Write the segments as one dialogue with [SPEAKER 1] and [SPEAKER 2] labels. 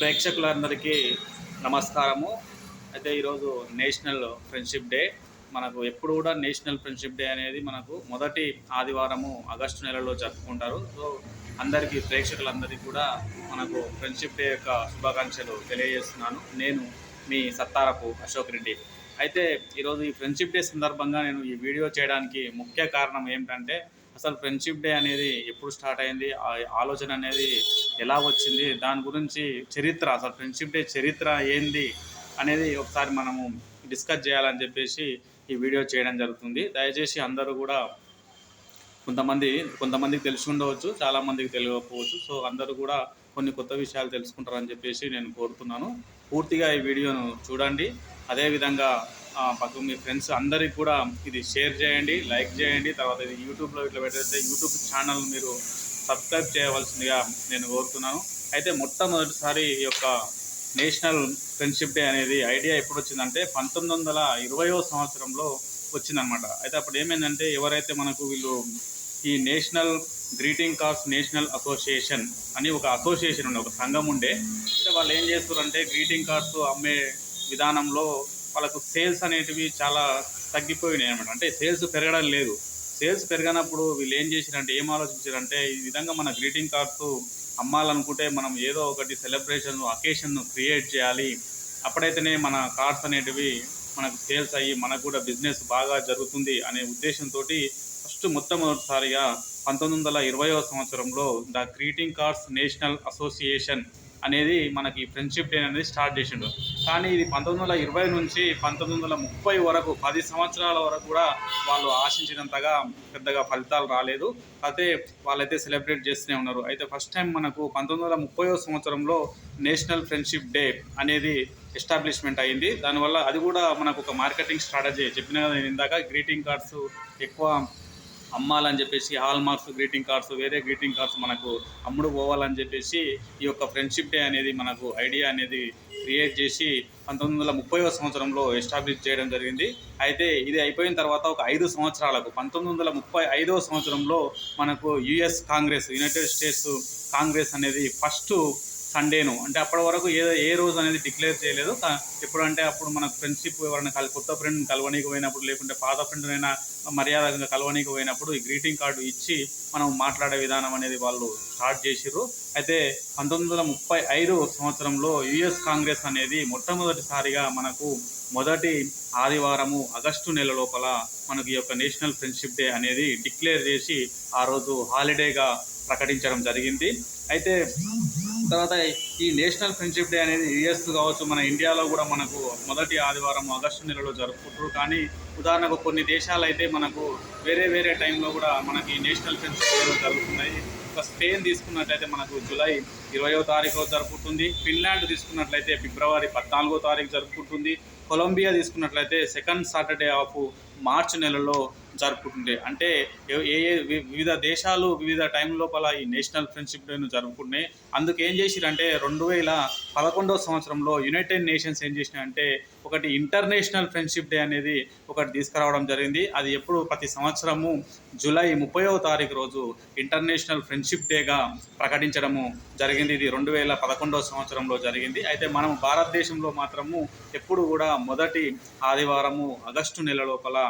[SPEAKER 1] ప్రేక్షకులందరికీ నమస్కారము. అయితే ఈరోజు నేషనల్ ఫ్రెండ్షిప్ డే. మనకు ఎప్పుడు కూడా నేషనల్ ఫ్రెండ్షిప్ డే అనేది మనకు మొదటి ఆదివారము ఆగస్టు నెలలో జరుపుకుంటారు. సో అందరికీ ప్రేక్షకులందరికీ కూడా మనకు ఫ్రెండ్షిప్ డే యొక్క శుభాకాంక్షలు తెలియజేస్తున్నాను. నేను మీ సత్తారపు అశోక్ రెడ్డి. అయితే ఈరోజు ఈ ఫ్రెండ్షిప్ డే సందర్భంగా నేను ఈ వీడియో చేయడానికి ముఖ్య కారణం ఏమిటంటే అసలు ఫ్రెండ్షిప్ డే అనేది ఎప్పుడు స్టార్ట్ అయింది? ఆ ఆలోచన అనేది ఎలా వచ్చింది? దాని గురించి చరిత్ర అసలు ఫ్రెండ్షిప్ డే చరిత్ర ఏంది? అనేది ఒకసారి మనము డిస్కస్ చేయాలని చెప్పేసి ఈ వీడియో చేయడం జరుగుతుంది. దయచేసి అందరూ కూడా కొంతమంది కొంతమందికి తెలిసి ఉండవచ్చు చాలామందికి తెలియకపోవచ్చు. సో అందరూ కూడా కొన్ని కొత్త విషయాలు తెలుసుకుంటారని చెప్పేసి నేను కోరుతున్నాను. పూర్తిగా ఈ వీడియోను చూడండి. అదేవిధంగా పక్క మీ ఫ్రెండ్స్ అందరికి కూడా ఇది షేర్ చేయండి లైక్ చేయండి. తర్వాత ఇది యూట్యూబ్లో ఇట్లా పెట్టేస్తే యూట్యూబ్ ఛానల్ మీరు సబ్స్క్రైబ్ చేయవలసిందిగా నేను కోరుతున్నాను. అయితే మొట్టమొదటిసారి ఈ యొక్క నేషనల్ ఫ్రెండ్షిప్ డే అనేది ఐడియా ఎప్పుడు వచ్చిందంటే పంతొమ్మిది వందల ఇరవయో సంవత్సరంలో వచ్చిందనమాట అయితే అప్పుడు ఏమైందంటే ఎవరైతే మనకు వీళ్ళు ఈ national greeting cards national association అని ఒక అసోసియేషన్ ఉండే ఒక సంఘం ఉండే. అంటే వాళ్ళు ఏం చేస్తారంటే గ్రీటింగ్ కార్డ్స్ అమ్మే విధానంలో వాళ్ళకు సేల్స్ అనేటివి చాలా తగ్గిపోయినాయి అనమాట అంటే సేల్స్ పెరగడం లేదు. సేల్స్ పెరగనప్పుడు వీళ్ళు ఏం చేశారంటే ఏం ఆలోచించారంటే ఈ విధంగా మన గ్రీటింగ్ కార్డ్స్ అమ్మాలనుకుంటే మనం ఏదో ఒకటి సెలబ్రేషన్ అకేషన్ క్రియేట్ చేయాలి. అప్పుడైతేనే మన కార్డ్స్ అనేటివి మనకు సేల్స్ అయ్యి మనకు కూడా బిజినెస్ బాగా జరుగుతుంది అనే ఉద్దేశంతో ఫస్ట్ మొట్టమొదటిసారిగా పంతొమ్మిది వందల ఇరవయో సంవత్సరంలో the greeting cards national association అనేది మనకి ఫ్రెండ్షిప్ డే అనేది స్టార్ట్ చేసిండు. కానీ ఇది పంతొమ్మిది వందల ఇరవై నుంచి పంతొమ్మిది వందల ముప్పై వరకు పది సంవత్సరాల వరకు కూడా వాళ్ళు ఆశించినంతగా పెద్దగా ఫలితాలు రాలేదు. అయితే వాళ్ళైతే సెలబ్రేట్ చేస్తూనే ఉన్నారు. అయితే ఫస్ట్ టైం మనకు పంతొమ్మిది వందల ముప్పై సంవత్సరంలో నేషనల్ ఫ్రెండ్షిప్ డే అనేది ఎస్టాబ్లిష్మెంట్ అయింది. దానివల్ల అది కూడా మనకు ఒక మార్కెటింగ్ స్ట్రాటజీ చెప్పిన కదా నేను ఇందాక గ్రీటింగ్ కార్డ్స్ ఎక్కువ అమ్మాలని చెప్పేసి హాల్ మార్క్స్ గ్రీటింగ్ కార్డ్స్ వేరే గ్రీటింగ్ కార్డ్స్ మనకు అమ్ముడు పోవాలని చెప్పేసి ఈ యొక్క ఫ్రెండ్షిప్ డే అనేది మనకు ఐడియా అనేది క్రియేట్ చేసి పంతొమ్మిది వందల ముప్పైవ సంవత్సరంలో ఎస్టాబ్లిష్ చేయడం జరిగింది. అయితే ఇది అయిపోయిన తర్వాత ఒక ఐదు సంవత్సరాలకు పంతొమ్మిది వందల ముప్పై ఐదవ సంవత్సరంలో మనకు US congress united states congress అనేది ఫస్ట్ సండేను అంటే అప్పటి వరకు ఏ ఏ రోజు అనేది డిక్లేర్ చేయలేదు. ఎప్పుడంటే అప్పుడు మన ఫ్రెండ్షిప్ ఎవరైనా కలి కొత్త ఫ్రెండ్ కలవనీకి పోయినప్పుడు లేకుంటే పాత ఫ్రెండ్ అయినా మర్యాదగా కలవనీకి పోయినప్పుడు ఈ గ్రీటింగ్ కార్డు ఇచ్చి మనం మాట్లాడే విధానం అనేది వాళ్ళు స్టార్ట్ చేసిర్రు. అయితే పంతొమ్మిది వందల ముప్పై ఐదు సంవత్సరంలో యుఎస్ కాంగ్రెస్ అనేది మొట్టమొదటిసారిగా మనకు మొదటి ఆదివారము ఆగస్టు నెల లోపల మనకు ఈ యొక్క నేషనల్ ఫ్రెండ్షిప్ డే అనేది డిక్లేర్ చేసి ఆ రోజు హాలిడేగా ప్రకటించడం జరిగింది. అయితే తర్వాత ఈ నేషనల్ ఫ్రెండ్షిప్ డే అనేది ఇయర్స్ కావచ్చు మన ఇండియాలో కూడా మనకు మొదటి ఆదివారం ఆగస్టు నెలలో జరుపుకుంటారు. కానీ ఉదాహరణకు కొన్ని దేశాలు అయితే మనకు వేరే వేరే టైంలో కూడా మనకి నేషనల్ ఫ్రెండ్షిప్ డే జరుగుతున్నాయి. ఒక స్పెయిన్ తీసుకున్నట్లయితే మనకు జూలై ఇరవయో తారీఖు జరుపుకుంటుంది. ఫిన్లాండ్ తీసుకున్నట్లయితే ఫిబ్రవరి పద్నాలుగో తారీఖు జరుపుకుంటుంది. కొలంబియా తీసుకున్నట్లయితే సెకండ్ సాటర్డే ఆఫ్ మార్చ్ నెలలో జరుపుకుంటుంది అంటే ఏ- ఏ వివిధ దేశాలు వివిధ టైం లోపల ఈ నేషనల్ ఫ్రెండ్షిప్ డేను జరుపుకుంటున్నాయి. అందుకు ఏం చేసిరంటే రెండు వేల పదకొండవ సంవత్సరంలో యునైటెడ్ నేషన్స్ ఏం చేసినాయంటే ఒకటి ఇంటర్నేషనల్ ఫ్రెండ్షిప్ డే అనేది ఒకటి తీసుకురావడం జరిగింది. అది ఎప్పుడు ప్రతి సంవత్సరము జూలై ముప్పైవ తారీఖు రోజు ఇంటర్నేషనల్ ఫ్రెండ్షిప్ డేగా ప్రకటించడము జరిగింది. ఇది రెండు వేల పదకొండవ సంవత్సరంలో జరిగింది. అయితే మనం భారతదేశంలో మాత్రము ఎప్పుడు కూడా మొదటి ఆదివారము ఆగస్టు నెల లోపల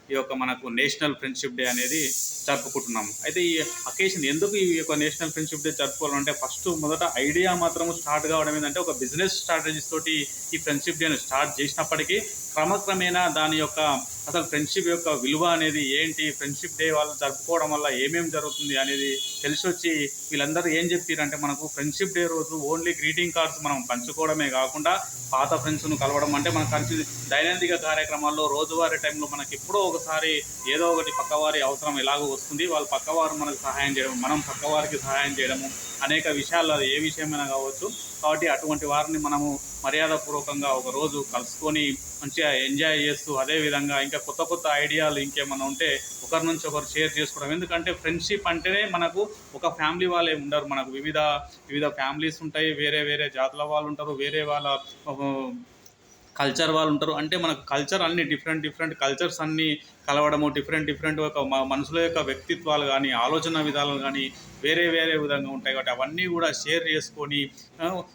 [SPEAKER 1] ఈ యొక్క మనకు నేషనల్ ఫ్రెండ్షిప్ డే అనేది జరుపుకుంటున్నాము. అయితే ఈ అకేషన్ ఎందుకు ఈ యొక్క నేషనల్ ఫ్రెండ్షిప్ డే జరుపుకోవాలంటే ఫస్ట్ మొదట ఐడియా మాత్రం స్టార్ట్ కావడం ఏంటంటే ఒక బిజినెస్ స్ట్రాటజీస్ తోటి ఈ ఫ్రెండ్షిప్ డేను స్టార్ట్ చేసినప్పటికీ క్రమక్రమేణా దాని యొక్క అసలు ఫ్రెండ్షిప్ యొక్క విలువ అనేది ఏంటి ఫ్రెండ్షిప్ డే వాళ్ళు జరుపుకోవడం వల్ల ఏమేమి జరుగుతుంది అనేది తెలిసి వచ్చి వీళ్ళందరూ ఏం చెప్పారంటే మనకు ఫ్రెండ్షిప్ డే రోజు ఓన్లీ గ్రీటింగ్ కార్డ్స్ మనం పంచుకోవడమే కాకుండా పాత ఫ్రెండ్స్ను కలవడం అంటే మన కలిసి దైనందిక కార్యక్రమాల్లో రోజువారీ టైంలో మనకి ఎప్పుడో ఒకసారి ఏదో ఒకటి పక్కవారి అవసరం ఎలాగో వస్తుంది. వాళ్ళు పక్కవారు మనకు సహాయం చేయడం మనం పక్కవారికి సహాయం చేయడము అనేక విషయాల్లో ఏ విషయమైనా కావచ్చు. కాబట్టి అటువంటి వారిని మనము మర్యాదపూర్వకంగా ఒకరోజు కలుసుకొని మంచిగా ఎంజాయ్ చేస్తూ అదే విధంగా ఇంకా కొత్త కొత్త ఐడియాలు ఇంకేమైనా ఉంటే ఒకరి నుంచి ఒకరు షేర్ చేసుకోవడం. ఎందుకంటే ఫ్రెండ్షిప్ అంటేనే మనకు ఒక ఫ్యామిలీ వాళ్ళే ఉండరు. మనకు వివిధ వివిధ ఫ్యామిలీస్ ఉంటాయి. వేరే వేరే జాతుల వాళ్ళు ఉంటారు. వేరే వాళ్ళ కల్చర్ వాళ్ళు ఉంటారు. అంటే మనకు కల్చర్ అన్ని డిఫరెంట్ డిఫరెంట్ కల్చర్స్ అన్నీ కలవడము డిఫరెంట్ డిఫరెంట్ ఒక మనుషుల యొక్క వ్యక్తిత్వాలు కానీ ఆలోచన విధాలు కానీ వేరే వేరే విధంగా ఉంటాయి కాబట్టి అవన్నీ కూడా షేర్ చేసుకొని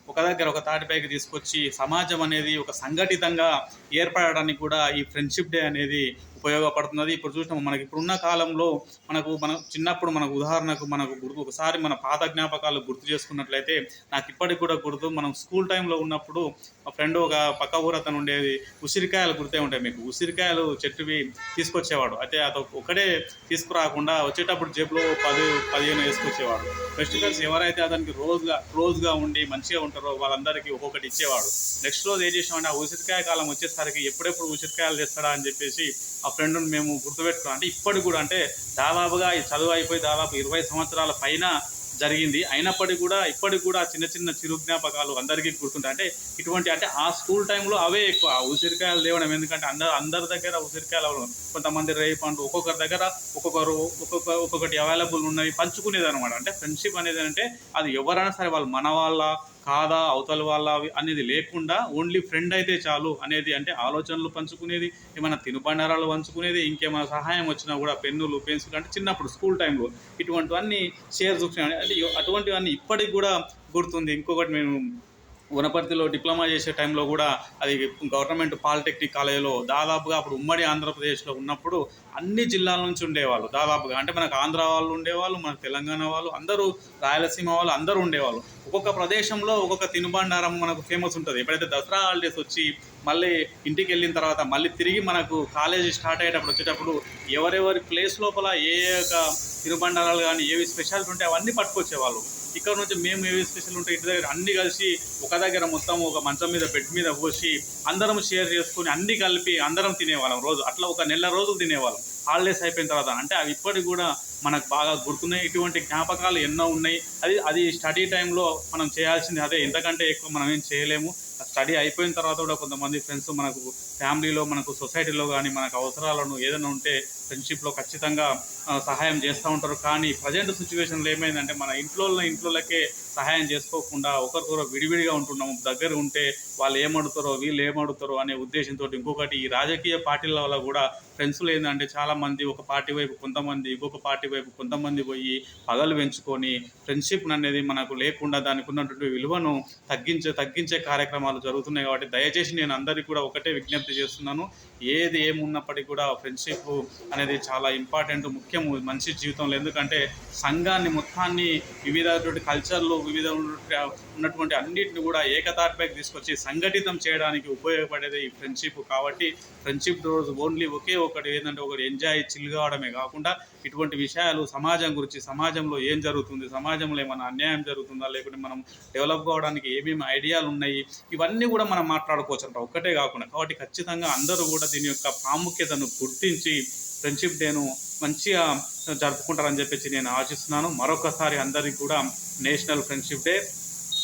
[SPEAKER 1] ఒక దగ్గర ఒక తాటిపైకి తీసుకొచ్చి సమాజం అనేది ఒక సంఘటితంగా ఏర్పడడానికి కూడా ఈ ఫ్రెండ్షిప్ డే అనేది ఉపయోగపడుతున్నది. ఇప్పుడు చూసినాం మనకి ఇప్పుడున్న కాలంలో మనకు మన చిన్నప్పుడు మనకు ఉదాహరణకు మనకు గుర్తు ఒకసారి మన పాత జ్ఞాపకాలు గుర్తు చేసుకున్నట్లయితే నాకు ఇప్పటికి కూడా గుర్తు మనం స్కూల్ టైంలో ఉన్నప్పుడు మా ఫ్రెండ్ ఒక పక్క ఊరు అతను ఉండేది. ఉసిరికాయలు గుర్తే ఉంటాయి మీకు. ఉసిరికాయలు చెట్టువి తీసుకొచ్చేవాడు. అయితే అతను ఒకటే తీసుకురాకుండా వచ్చేటప్పుడు జేబులో పది పదిహేను వేసుకొచ్చేవాడు. ఫెస్టివల్స్ ఎవరైతే అతనికి రోజుగా క్లోజ్గా ఉండి మంచిగా ఉంటారో వాళ్ళందరికీ ఒక్కొక్కటి ఇచ్చేవాడు. నెక్స్ట్ రోజు ఏం చేసామంటే ఆ ఉసిరికాయ కాలం వచ్చేసరికి ఎప్పుడెప్పుడు ఉసిరికాయలు తెస్తాడా అని చెప్పేసి ఆ ఫ్రెండ్ని మేము గుర్తుపెట్టుకున్నాం. అంటే ఇప్పటికి కూడా అంటే దాదాపుగా ఈ చదువు అయిపోయి దాదాపు ఇరవై సంవత్సరాల పైన జరిగింది. అయినప్పటికీ కూడా ఇప్పటికి కూడా చిన్న చిన్న చిరు జ్ఞాపకాలు అందరికీ గుర్తుంటాయి. అంటే ఇటువంటి అంటే ఆ స్కూల్ టైంలో అవే ఎక్కువ. ఉసిరికాయలు తేవడం ఎందుకంటే అందరు అందరి దగ్గర ఉసిరికాయలు అవ్వడం. కొంతమంది రేపు పండు ఒక్కొక్కరి దగ్గర ఒక్కొక్కరు ఒక్కొక్క ఒక్కొక్కటి అవైలబుల్ ఉన్నవి పంచుకునేది అనమాట అంటే ఫ్రెండ్షిప్ అనేది అంటే అది ఎవరైనా సరే వాళ్ళు మన వాళ్ళ కాదా అవతల వాళ్ళ అవి అనేది లేకుండా ఓన్లీ ఫ్రెండ్ అయితే చాలు అనేది అంటే ఆలోచనలు పంచుకునేది ఏమైనా తినుబండారాలు పంచుకునేది ఇంకేమైనా సహాయం వచ్చినా కూడా పెన్నులు పెన్సిల్ అంటే చిన్నప్పుడు స్కూల్ టైంలో ఇటువంటివన్నీ షేర్ చూసినా అంటే అటువంటివన్నీ ఇప్పటికి కూడా గుర్తుంది. ఇంకొకటి మేము వనపర్తిలో డిప్లొమా చేసే టైంలో కూడా అది గవర్నమెంట్ పాలిటెక్నిక్ కాలేజీలో దాదాపుగా అప్పుడు ఉమ్మడి ఆంధ్రప్రదేశ్లో ఉన్నప్పుడు అన్ని జిల్లాల నుంచి ఉండేవాళ్ళు దాదాపుగా. అంటే మనకు ఆంధ్ర వాళ్ళు ఉండేవాళ్ళు మన తెలంగాణ వాళ్ళు అందరూ రాయలసీమ వాళ్ళు అందరూ ఉండేవాళ్ళు. ఒక్కొక్క ప్రదేశంలో ఒక్కొక్క తినుబండారం మనకు ఫేమస్ ఉంటుంది. ఎప్పుడైతే దసరా హాలిడేస్ వచ్చి మళ్ళీ ఇంటికి వెళ్ళిన తర్వాత మళ్ళీ తిరిగి మనకు కాలేజీ స్టార్ట్ అయ్యేటప్పుడు వచ్చేటప్పుడు ఎవరెవరి ప్లేస్ లోపల ఏ ఏ యొక్క తినుబండారాలు కానీ ఏవి స్పెషాలిటీ ఉంటే అవన్నీ పట్టుకొచ్చేవాళ్ళు. ఇక్కడ నుంచి మేము ఏవి స్పెషల్ ఉంటే ఇంటి దగ్గర అన్ని కలిసి ఒక దగ్గర మొత్తం ఒక మంచం మీద బెడ్ మీద పోసి అందరం షేర్ చేసుకుని అన్ని కలిపి అందరం తినేవాళ్ళం రోజు. అట్లా ఒక నెల రోజులు తినేవాళ్ళం. హాలిడేస్ అయిపోయిన తర్వాత అంటే అవి ఇప్పటికి కూడా మనకు బాగా గుర్తున్నాయి. ఇటువంటి జ్ఞాపకాలు ఎన్నో ఉన్నాయి. అది అది స్టడీ టైంలో మనం చేయాల్సింది అదే. ఇంతకంటే ఎక్కువ మనం ఏం చేయలేము. స్టడీ అయిపోయిన తర్వాత కూడా కొంతమంది ఫ్రెండ్స్ మనకు ఫ్యామిలీలో మనకు సొసైటీలో కానీ మనకు అవసరాలను ఏదైనా ఉంటే ఫ్రెండ్షిప్లో ఖచ్చితంగా సహాయం చేస్తూ ఉంటారు. కానీ ప్రజెంట్ సిచ్యువేషన్లో ఏమైందంటే మన ఇంట్లో ఇంట్లోకే సహాయం చేసుకోకుండా ఒకరికొకరు విడివిడిగా ఉంటున్నాము. దగ్గర ఉంటే వాళ్ళు ఏమడుతారో వీళ్ళు ఏమడుతారో అనే ఉద్దేశంతో ఇంకొకటి ఈ రాజకీయ పార్టీల వల్ల కూడా ఫ్రెండ్స్లు ఏంటంటే చాలామంది ఒక పార్టీ వైపు కొంతమంది ఇంకొక పార్టీ వైపు కొంతమంది పోయి పగలు పెంచుకొని ఫ్రెండ్షిప్ అనేది మనకు లేకుండా దానికి ఉన్నటువంటి విలువను తగ్గించే తగ్గించే కార్యక్రమాలు జరుగుతున్నాయి కాబట్టి దయచేసి నేను అందరికీ కూడా ఒకటే విజ్ఞప్తి చేస్తున్నాను. ఏది ఏమున్నప్పటికీ కూడా ఫ్రెండ్షిప్ అనేది చాలా ఇంపార్టెంట్ ముఖ్యము మనిషి జీవితంలో. ఎందుకంటే సంఘాన్ని మొత్తాన్ని వివిధ కల్చర్లు వివిధ ఉన్నటువంటి- ఉన్నటువంటి అన్నిటిని కూడా ఏకతాటిపైకి తీసుకొచ్చి సంఘటితం చేయడానికి ఉపయోగపడేది ఈ ఫ్రెండ్షిప్ కాబట్టి ఫ్రెండ్షిప్ రోజు ఓన్లీ ఒకే ఒకటి ఏంటంటే ఒకటి ఎంజాయ్ చిల్గావడమే కాకుండా ఇటువంటి విషయాలు సమాజం గురించి సమాజంలో ఏం జరుగుతుంది సమాజంలో ఏమైనా అన్యాయం జరుగుతుందా లేకుంటే మనం డెవలప్ కావడానికి ఏమేమి ఐడియాలు ఉన్నాయి ఇవన్నీ కూడా మనం మాట్లాడుకోవచ్చు అంట. ఒక్కటే కాకుండా. కాబట్టి ఖచ్చితంగా అందరూ కూడా దీని యొక్క ప్రాముఖ్యతను గుర్తించి ఫ్రెండ్షిప్ డేను మంచిగా జరుపుకుంటారని చెప్పేసి నేను ఆశిస్తున్నాను. మరొకసారి అందరికీ కూడా national friendship day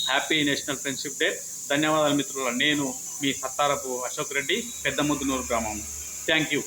[SPEAKER 1] happy national friendship day ధన్యవాదాలు మిత్రుల నేను మీ సత్తారపు అశోక్ రెడ్డి పెద్దముద్దునూరు గ్రామం. Thank you